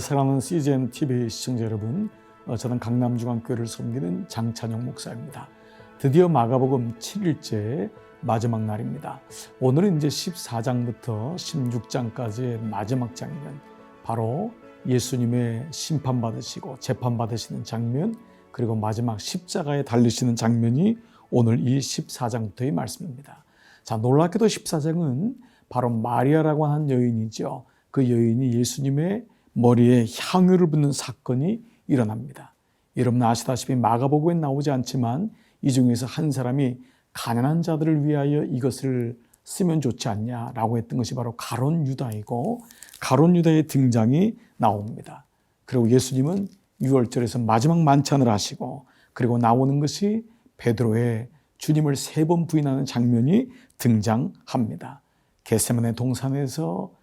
사랑하는 CGN TV 시청자 여러분, 어, 저는 강남중앙교회를 섬기는 장찬용 목사입니다. 드디어 마가복음 7일째 마지막 날입니다. 오늘은 이제 14장부터 16장까지의 마지막 장면, 바로 예수님의 심판받으시고 재판받으시는 장면, 그리고 마지막 십자가에 달리시는 장면이 오늘 이 14장부터의 말씀입니다. 자, 놀랍게도 14장은 바로 마리아라고 하는 여인이죠. 그 여인이 예수님의 머리에 향유를 붓는 사건이 일어납니다. 여러분 아시다시피 마가복음에 나오지 않지만 이 중에서 한 사람이 가난한 자들을 위하여 이것을 쓰면 좋지 않냐라고 했던 것이 바로 가론 유다이고 가론 유다의 등장이 나옵니다. 그리고 예수님은 6월절에서 마지막 만찬을 하시고 그리고 나오는 것이 베드로의 주님을 세 번 부인하는 장면이 등장합니다. 겟세만의 동산에서 어,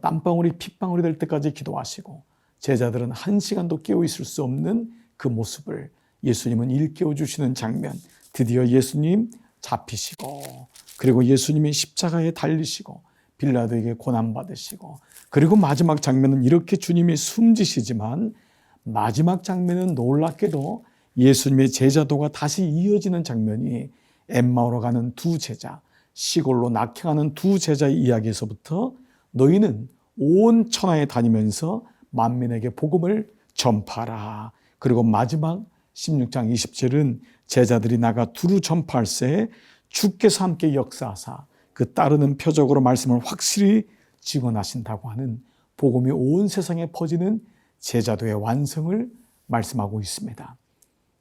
땀방울이 핏방울이 될 때까지 기도하시고 제자들은 한 시간도 깨어 있을 수 없는 그 모습을 예수님은 일깨워 주시는 장면. 드디어 예수님 잡히시고 그리고 예수님이 십자가에 달리시고 빌라도에게 고난 받으시고 그리고 마지막 장면은 이렇게 주님이 숨지시지만 마지막 장면은 놀랍게도 예수님의 제자도가 다시 이어지는 장면이 엠마오로 가는 두 제자, 시골로 낙향하는 두 제자의 이야기에서부터 너희는 온 천하에 다니면서 만민에게 복음을 전파라. 그리고 마지막 16장 20절은 제자들이 나가 두루 전파할새 주께서 함께 역사하사 그 따르는 표적으로 말씀을 확실히 직언하신다고 하는 복음이 온 세상에 퍼지는 제자도의 완성을 말씀하고 있습니다.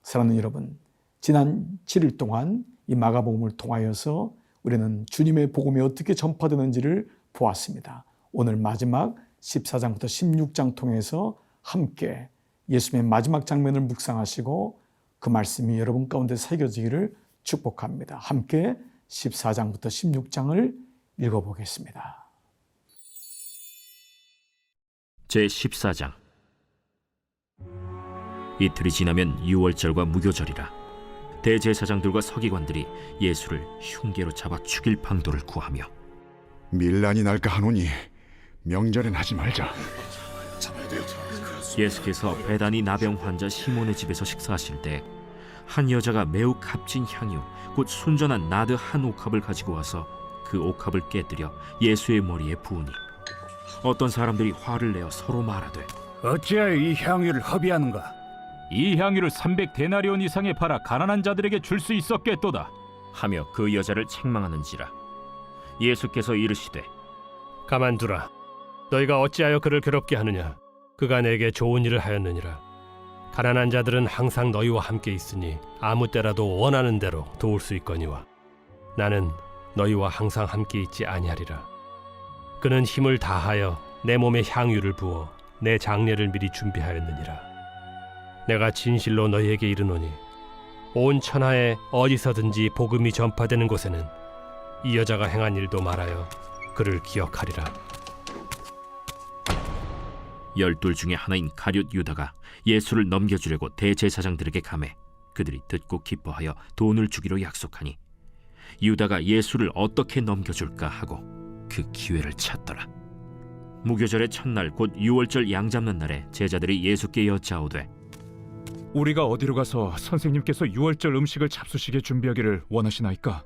사랑하는 여러분, 지난 7일 동안 이 마가복음을 통하여서 우리는 주님의 복음이 어떻게 전파되는지를 보았습니다. 오늘 마지막 14장부터 16장 통해서 함께 예수님의 마지막 장면을 묵상하시고 그 말씀이 여러분 가운데 새겨지기를 축복합니다. 함께 14장부터 16장을 읽어보겠습니다. 제 14장 이틀이 지나면 유월절과 무교절이라 대제사장들과 서기관들이 예수를 흉계로 잡아 죽일 방도를 구하며 밀란이 날까 하노니 명절엔 하지 말자. 예수께서 배단이 나병 환자 시몬의 집에서 식사하실 때 한 여자가 매우 값진 향유 곧 순전한 나드 한 옥합을 가지고 와서 그 옥합을 깨뜨려 예수의 머리에 부으니 어떤 사람들이 화를 내어 서로 말하되 어찌하여 이 향유를 허비하는가? 이 향유를 300 데나리온 이상에 팔아 가난한 자들에게 줄 수 있었겠도다. 하며 그 여자를 책망하는지라 예수께서 이르시되 가만두라. 너희가 어찌하여 그를 괴롭게 하느냐? 그가 내게 좋은 일을 하였느니라. 가난한 자들은 항상 너희와 함께 있으니 아무 때라도 원하는 대로 도울 수 있거니와 나는 너희와 항상 함께 있지 아니하리라. 그는 힘을 다하여 내 몸에 향유를 부어 내 장례를 미리 준비하였느니라. 내가 진실로 너희에게 이르노니 온 천하에 어디서든지 복음이 전파되는 곳에는 이 여자가 행한 일도 말하여 그를 기억하리라. 열둘 중에 하나인 가룟 유다가 예수를 넘겨주려고 대제사장들에게 감해 그들이 듣고 기뻐하여 돈을 주기로 약속하니 유다가 예수를 어떻게 넘겨줄까 하고 그 기회를 찾더라. 무교절의 첫날 곧 유월절 양 잡는 날에 제자들이 예수께 여짜오되 우리가 어디로 가서 선생님께서 유월절 음식을 잡수시게 준비하기를 원하시나이까?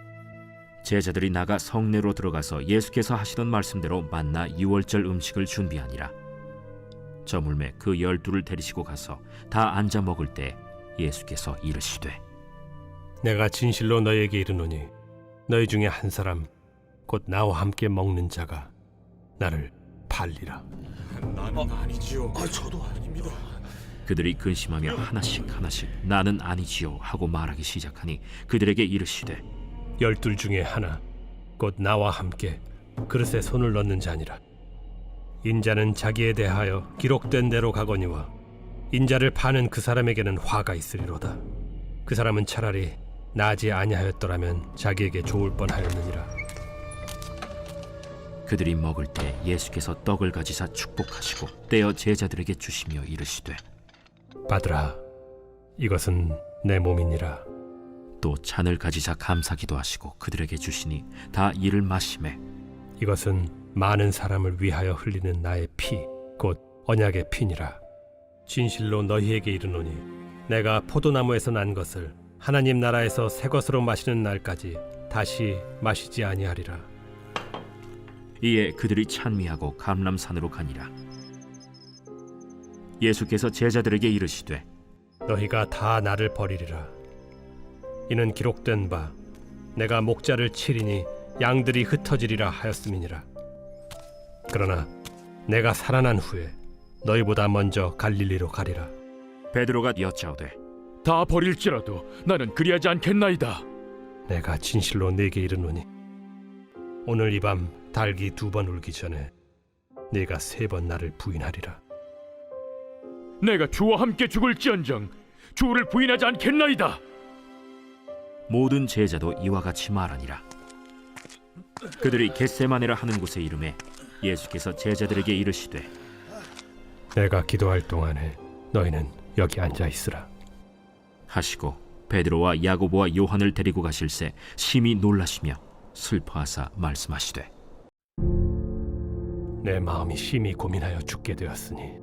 제자들이 나가 성내로 들어가서 예수께서 하시던 말씀대로 만나 유월절 음식을 준비하니라. 저물매 그 열두를 데리시고 가서 다 앉아 먹을 때 예수께서 이르시되 내가 진실로 너희에게 이르노니 너희 중에 한 사람 곧 나와 함께 먹는 자가 나를 팔리라. 그들이 근심하며 하나씩 하나씩 나는 아니지요 하고 말하기 시작하니 그들에게 이르시되 열둘 중에 하나 곧 나와 함께 그릇에 손을 넣는 자니라 인자는 자기에 대하여 기록된 대로 가거니와 인자를 파는 그 사람에게는 화가 있으리로다. 그 사람은 차라리 나지 아니하였더라면 자기에게 좋을 뻔하였느니라. 그들이 먹을 때 예수께서 떡을 가지사 축복하시고 떼어 제자들에게 주시며 이르시되 받으라. 이것은 내 몸이니라. 또 잔을 가지사 감사기도 하시고 그들에게 주시니 다 이를 마심에 이것은 많은 사람을 위하여 흘리는 나의 피, 곧 언약의 피니라. 진실로 너희에게 이르노니 내가 포도나무에서 난 것을 하나님 나라에서 새 것으로 마시는 날까지 다시 마시지 아니하리라. 이에 그들이 찬미하고 감람산으로 가니라 예수께서 제자들에게 이르시되 너희가 다 나를 버리리라. 이는 기록된 바 내가 목자를 치리니 양들이 흩어지리라 하였음이니라. 그러나 내가 살아난 후에 너희보다 먼저 갈릴리로 가리라. 베드로가 여짜오되 다 버릴지라도 나는 그리하지 않겠나이다. 내가 진실로 네게 이르노니 오늘 이 밤 달기 두 번 울기 전에 네가 세 번 나를 부인하리라. 내가 주와 함께 죽을지언정 주를 부인하지 않겠나이다. 모든 제자도 이와 같이 말하니라 그들이 겟세마네라 하는 곳에 이름에 예수께서 제자들에게 이르시되 내가 기도할 동안에 너희는 여기 앉아 있으라. 하시고 베드로와 야고보와 요한을 데리고 가실새 심히 놀라시며 슬퍼하사 말씀하시되 내 마음이 심히 고민하여 죽게 되었으니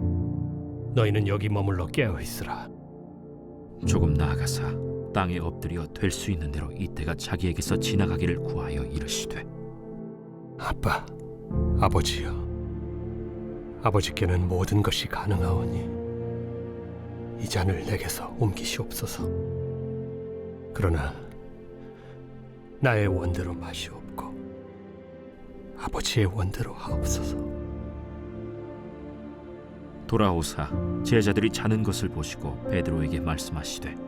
너희는 여기 머물러 깨어 있으라. 조금 나아가사 땅에 엎드려 될 수 있는 대로 이때가 자기에게서 지나가기를 구하여 이르시되 아빠, 아버지여, 아버지께는 모든 것이 가능하오니 이 잔을 내게서 옮기시옵소서. 그러나 나의 원대로 마시옵고 아버지의 원대로 하옵소서. 돌아오사 제자들이 자는 것을 보시고 베드로에게 말씀하시되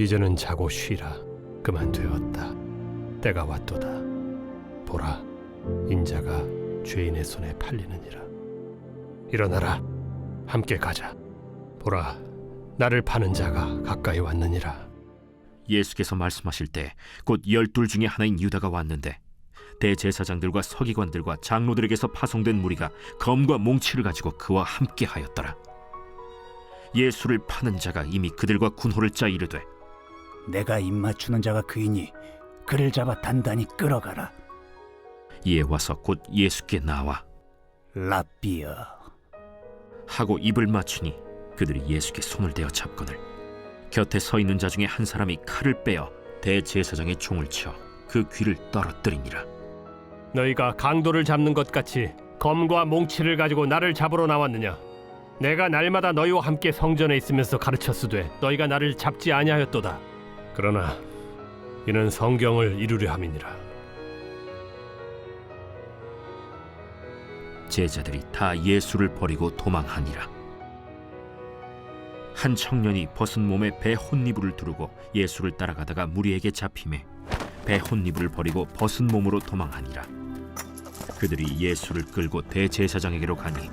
이제는 자고 쉬라. 그만 되었다. 때가 왔도다. 보라, 인자가 죄인의 손에 팔리느니라. 일어나라. 함께 가자. 보라, 나를 파는 자가 가까이 왔느니라. 예수께서 말씀하실 때 곧 열둘 중에 하나인 유다가 왔는데 대제사장들과 서기관들과 장로들에게서 파송된 무리가 검과 몽치를 가지고 그와 함께 하였더라 예수를 파는 자가 이미 그들과 군호를 짜 이르되 내가 입맞추는 자가 그이니 그를 잡아 단단히 끌어가라. 이에 와서 곧 예수께 나와 라비어. 하고 입을 맞추니 그들이 예수께 손을 대어 잡거늘 곁에 서 있는 자 중에 한 사람이 칼을 빼어 대제사장의 총을 쳐그 귀를 떨어뜨리니라 너희가 강도를 잡는 것 같이 검과 몽치를 가지고 나를 잡으러 나왔느냐? 내가 날마다 너희와 함께 성전에 있으면서 가르쳤으되 너희가 나를 잡지 아니하였도다. 그러나 이는 성경을 이루려 함이니라. 제자들이 다 예수를 버리고 도망하니라. 한 청년이 벗은 몸에 배 혼니부를 두르고 예수를 따라가다가 무리에게 잡힘에 배 혼니부를 버리고 벗은 몸으로 도망하니라. 그들이 예수를 끌고 대제사장에게로 가니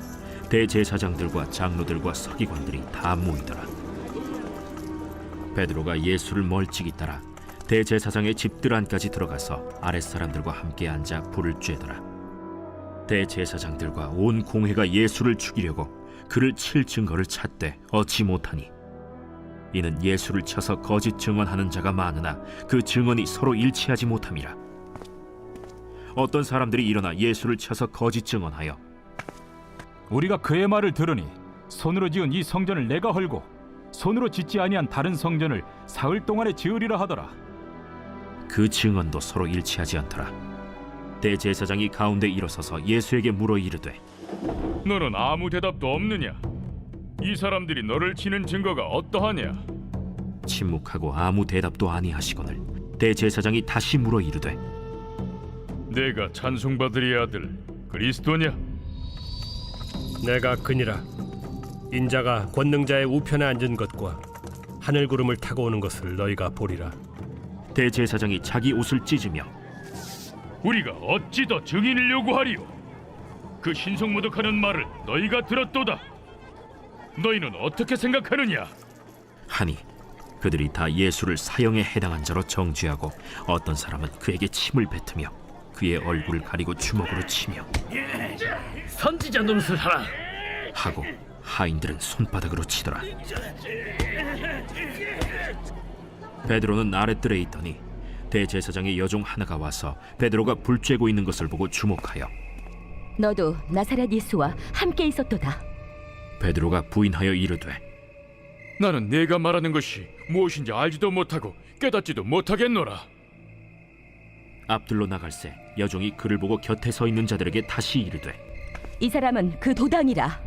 대제사장들과 장로들과 서기관들이 다 모이더라. 베드로가 예수를 멀찍이 따라 대제사장의 집들 안까지 들어가서 아랫사람들과 함께 앉아 불을 쬐더라. 대제사장들과 온 공회가 예수를 죽이려고 그를 칠 증거를 찾되 얻지 못하니 이는 예수를 쳐서 거짓 증언하는 자가 많으나 그 증언이 서로 일치하지 못함이라 어떤 사람들이 일어나 예수를 쳐서 거짓 증언하여 우리가 그의 말을 들으니 손으로 지은 이 성전을 내가 헐고 손으로 짓지 아니한 다른 성전을 사흘 동안에 지으리라 하더라. 그 증언도 서로 일치하지 않더라 대제사장이 가운데 일어서서 예수에게 물어 이르되 너는 아무 대답도 없느냐? 이 사람들이 너를 치는 증거가 어떠하냐? 침묵하고 아무 대답도 아니하시거늘 대제사장이 다시 물어 이르되 내가 찬송받으리 아들 그리스도냐? 내가 그니라 인자가 권능자의 우편에 앉은 것과 하늘 구름을 타고 오는 것을 너희가 보리라 대제사장이 자기 옷을 찢으며 우리가 어찌 더 증인을 요구하리요? 그 신성모독하는 말을 너희가 들었도다. 너희는 어떻게 생각하느냐? 하니 그들이 다 예수를 사형에 해당한 자로 정죄하고 어떤 사람은 그에게 침을 뱉으며 그의 얼굴을 가리고 주먹으로 치며 선지자 노릇을 하라. 하고 하인들은 손바닥으로 치더라 베드로는 아랫뜰에 있더니 대제사장의 여종 하나가 와서 베드로가 불 쬐고 있는 것을 보고 주목하여 너도 나사렛 예수와 함께 있었도다. 베드로가 부인하여 이르되 나는 네가 말하는 것이 무엇인지 알지도 못하고 깨닫지도 못하겠노라. 앞들로 나갈새 여종이 그를 보고 곁에 서 있는 자들에게 다시 이르되 이 사람은 그 도당이라.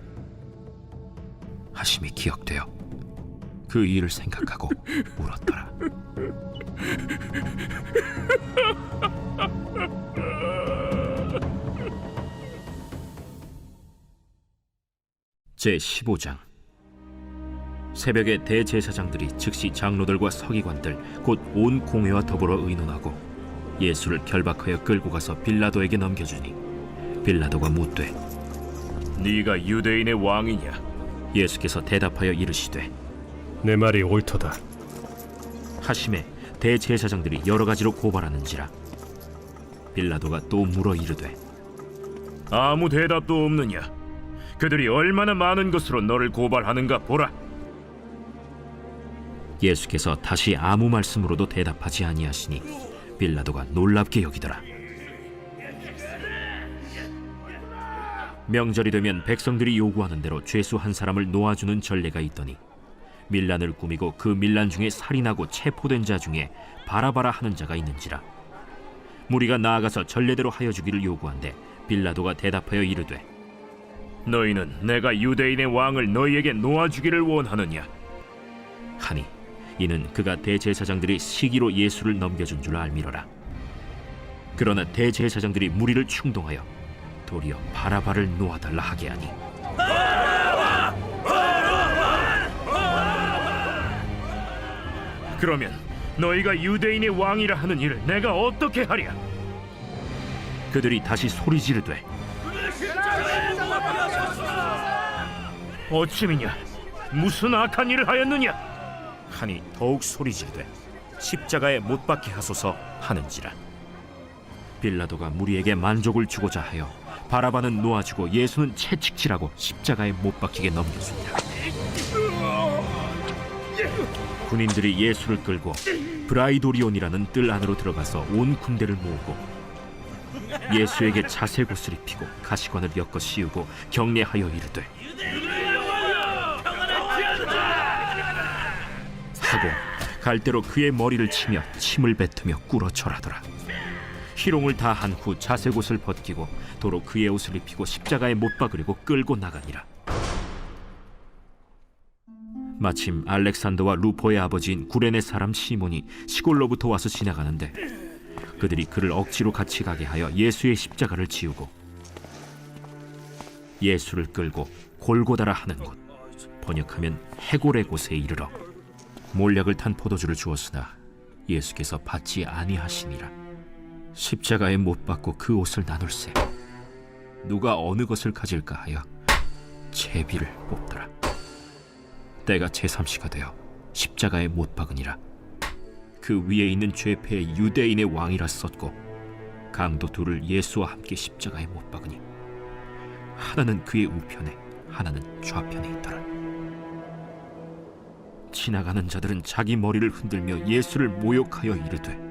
하심이 기억되어 그 일을 생각하고 울었더라. 제 15장. 새벽에 대제사장들이 즉시 장로들과 서기관들 곧 온 공회와 더불어 의논하고 예수를 결박하여 끌고 가서 빌라도에게 넘겨주니 빌라도가 묻되 네가 유대인의 왕이냐 예수께서 대답하여 이르시되 내 말이 옳도다. 하심에 대제사장들이 여러 가지로 고발하는지라. 빌라도가 또 물어 이르되 아무 대답도 없느냐? 그들이 얼마나 많은 것으로 너를 고발하는가 보라. 예수께서 다시 아무 말씀으로도 대답하지 아니하시니 빌라도가 놀랍게 여기더라 명절이 되면 백성들이 요구하는 대로 죄수 한 사람을 놓아주는 전례가 있더니 밀란을 꾸미고 그 밀란 중에 살인하고 체포된 자 중에 바라바라 하는 자가 있는지라. 무리가 나아가서 전례대로 하여 주기를 요구한데 빌라도가 대답하여 이르되 너희는 내가 유대인의 왕을 너희에게 놓아주기를 원하느냐? 하니 이는 그가 대제사장들이 시기로 예수를 넘겨준 줄 알미러라. 그러나 대제사장들이 무리를 충동하여 도리어 바라바를 놓아달라 하게 하니. 그러면 너희가 유대인의 왕이라 하는 일을 내가 어떻게 하랴? 그들이 다시 소리 지르되 어찌미냐? 무슨 악한 일을 하였느냐? 하니 더욱 소리 지르되 십자가에 못 박게 하소서 하는지라. 빌라도가 무리에게 만족을 주고자 하여 바라바는 놓아주고 예수는 채찍질하고 십자가에 못 박히게 넘겨줍니다. 군인들이 예수를 끌고 브라이도리온이라는 뜰 안으로 들어가서 온 군대를 모으고 예수에게 자색옷을 입히고 가시관을 엮어 씌우고 경례하여 이르되 하고 갈대로 그의 머리를 치며 침을 뱉으며 꿇어 절하더라 희롱을 다한 후 자색 옷을 벗기고 도로 그의 옷을 입히고 십자가에 못 박으려고 끌고 나가니라. 마침 알렉산더와 루포의 아버지인 구레네 사람 시몬이 시골로부터 와서 지나가는데 그들이 그를 억지로 같이 가게 하여 예수의 십자가를 지우고 예수를 끌고 골고다라 하는 곳 번역하면 해골의 곳에 이르러 몰약을 탄 포도주를 주었으나 예수께서 받지 아니하시니라 십자가에 못 박고 그 옷을 나눌세. 누가 어느 것을 가질까 하여 제비를 뽑더라. 때가 제3시가 되어 십자가에 못 박으니라. 그 위에 있는 죄패의 유대인의 왕이라 썼고 강도 둘을 예수와 함께 십자가에 못 박으니 하나는 그의 우편에 하나는 좌편에 있더라. 지나가는 자들은 자기 머리를 흔들며 예수를 모욕하여 이르되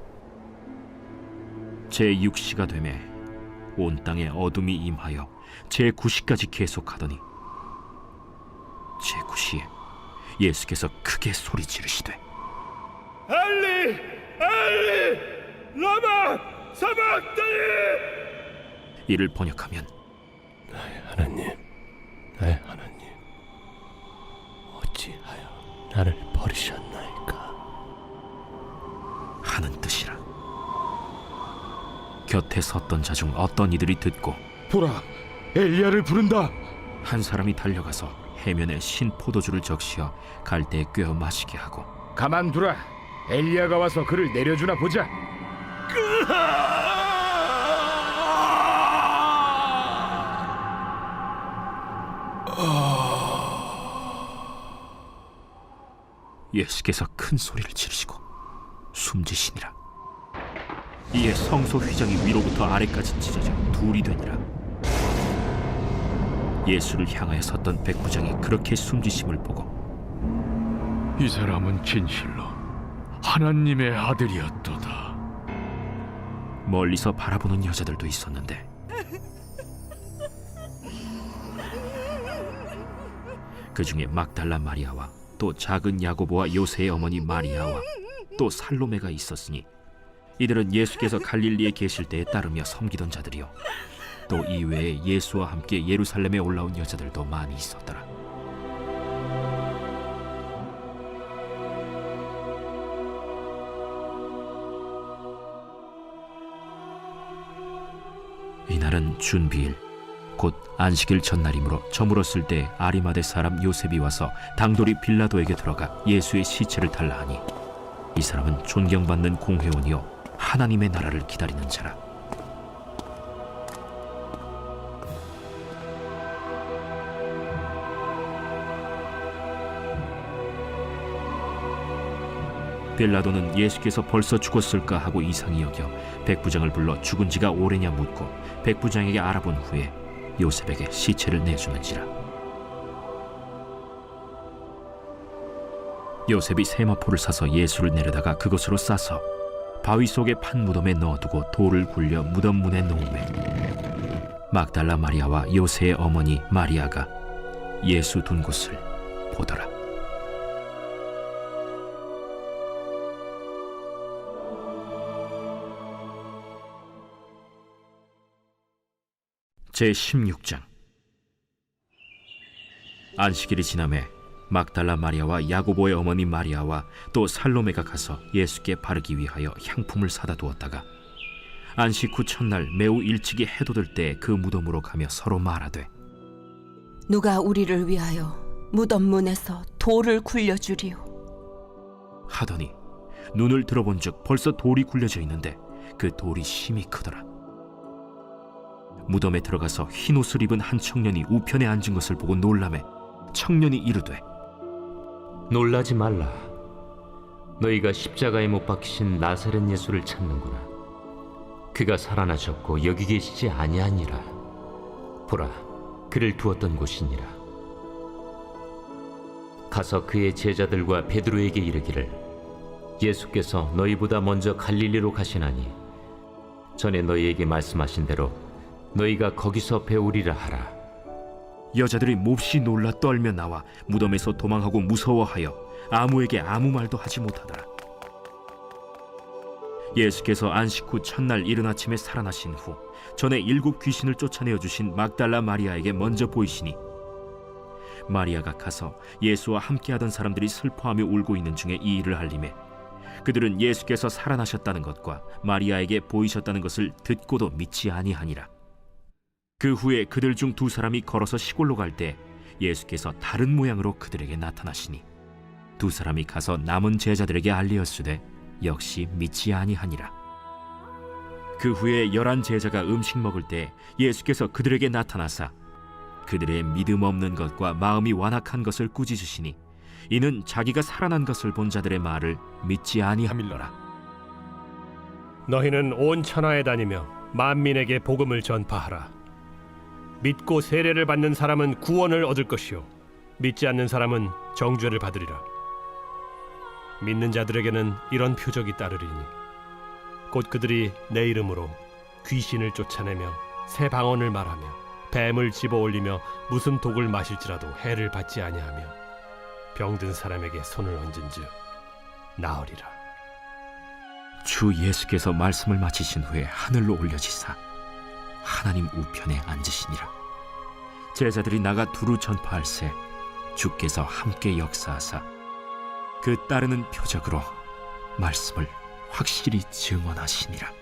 제 6시가 되매 온 땅에 어둠이 임하여 제 9시까지 계속하더니 제 9시에 예수께서 크게 소리 지르시되 알리 알리 라마 사박다니 이를 번역하면 하나님, 나의 하나님, 어찌하여 나를 버리셨나이까? 하는. 곁에 섰던 자 중 어떤 이들이 듣고 보라, 엘리야를 부른다. 한 사람이 달려가서 해면에 신 포도주를 적시어 갈대에 꿰어 마시게 하고 가만두라. 엘리야가 와서 그를 내려주나 보자. 예수께서 큰 소리를 지르시고 숨지시니라. 이에 성소 휘장이 위로부터 아래까지 찢어져 둘이 되니라. 예수를 향하여 섰던 백부장이 그렇게 숨지심을 보고 이 사람은 진실로 하나님의 아들이었도다. 멀리서 바라보는 여자들도 있었는데 그 중에 막달라 마리아와 또 작은 야고보와 요새의 어머니 마리아와 또 살로메가 있었으니 이들은 예수께서 갈릴리에 계실 때에 따르며 섬기던 자들이요. 또 이외에 예수와 함께 예루살렘에 올라온 여자들도 많이 있었더라. 이날은 준비일 곧 안식일 전날이므로 저물었을 때 아리마대 사람 요셉이 와서 당돌이 빌라도에게 들어가 예수의 시체를 달라 하니 이 사람은 존경받는 공회원이요 하나님의 나라를 기다리는 자라. 빌라도는 예수께서 벌써 죽었을까 하고 이상히 여겨 백부장을 불러 죽은 지가 오래냐 묻고 백부장에게 알아본 후에 요셉에게 시체를 내주는지라. 요셉이 세마포를 사서 예수를 내려다가 그것으로 싸서 바위 속의 판 무덤에 넣어두고 돌을 굴려 무덤 문에 놓음에 막달라 마리아와 요새의 어머니 마리아가 예수 둔 곳을 보더라. 제 16장. 안식일이 지남에 막달라 마리아와 야고보의 어머니 마리아와 또 살로메가 가서 예수께 바르기 위하여 향품을 사다 두었다가 안식 후 첫날 매우 일찍이 해돋을 때 그 무덤으로 가며 서로 말하되 누가 우리를 위하여 무덤 문에서 돌을 굴려 주리오. 하더니 눈을 들어본즉 벌써 돌이 굴려져 있는데 그 돌이 심히 크더라 무덤에 들어가서 흰 옷을 입은 한 청년이 우편에 앉은 것을 보고 놀라매 청년이 이르되 놀라지 말라. 너희가 십자가에 못 박히신 나사렛 예수를 찾는구나. 그가 살아나셨고 여기 계시지 아니하니라. 보라, 그를 두었던 곳이니라. 가서 그의 제자들과 베드로에게 이르기를 예수께서 너희보다 먼저 갈릴리로 가시나니 전에 너희에게 말씀하신 대로 너희가 거기서 배우리라 하라. 여자들이 몹시 놀라 떨며 나와 무덤에서 도망하고 무서워하여 아무에게 아무 말도 하지 못하더라. 예수께서 안식 후 첫날 이른 아침에 살아나신 후 전에 일곱 귀신을 쫓아내어 주신 막달라 마리아에게 먼저 보이시니 마리아가 가서 예수와 함께하던 사람들이 슬퍼하며 울고 있는 중에 이 일을 알림해 그들은 예수께서 살아나셨다는 것과 마리아에게 보이셨다는 것을 듣고도 믿지 아니하니라. 그 후에 그들 중 두 사람이 걸어서 시골로 갈 때 예수께서 다른 모양으로 그들에게 나타나시니 두 사람이 가서 남은 제자들에게 알리었으되 역시 믿지 아니하니라. 그 후에 열한 제자가 음식 먹을 때 예수께서 그들에게 나타나사 그들의 믿음 없는 것과 마음이 완악한 것을 꾸짖으시니 이는 자기가 살아난 것을 본 자들의 말을 믿지 아니함일러라. 너희는 온 천하에 다니며 만민에게 복음을 전파하라. 믿고 세례를 받는 사람은 구원을 얻을 것이요 믿지 않는 사람은 정죄를 받으리라. 믿는 자들에게는 이런 표적이 따르리니 곧 그들이 내 이름으로 귀신을 쫓아내며 새 방언을 말하며 뱀을 집어 올리며 무슨 독을 마실지라도 해를 받지 아니하며 병든 사람에게 손을 얹은즉 나으리라. 주 예수께서 말씀을 마치신 후에 하늘로 올려지사 하나님 우편에 앉으시니라. 제자들이 나가 두루 전파할새 주께서 함께 역사하사 그 따르는 표적으로 말씀을 확실히 증언하시니라.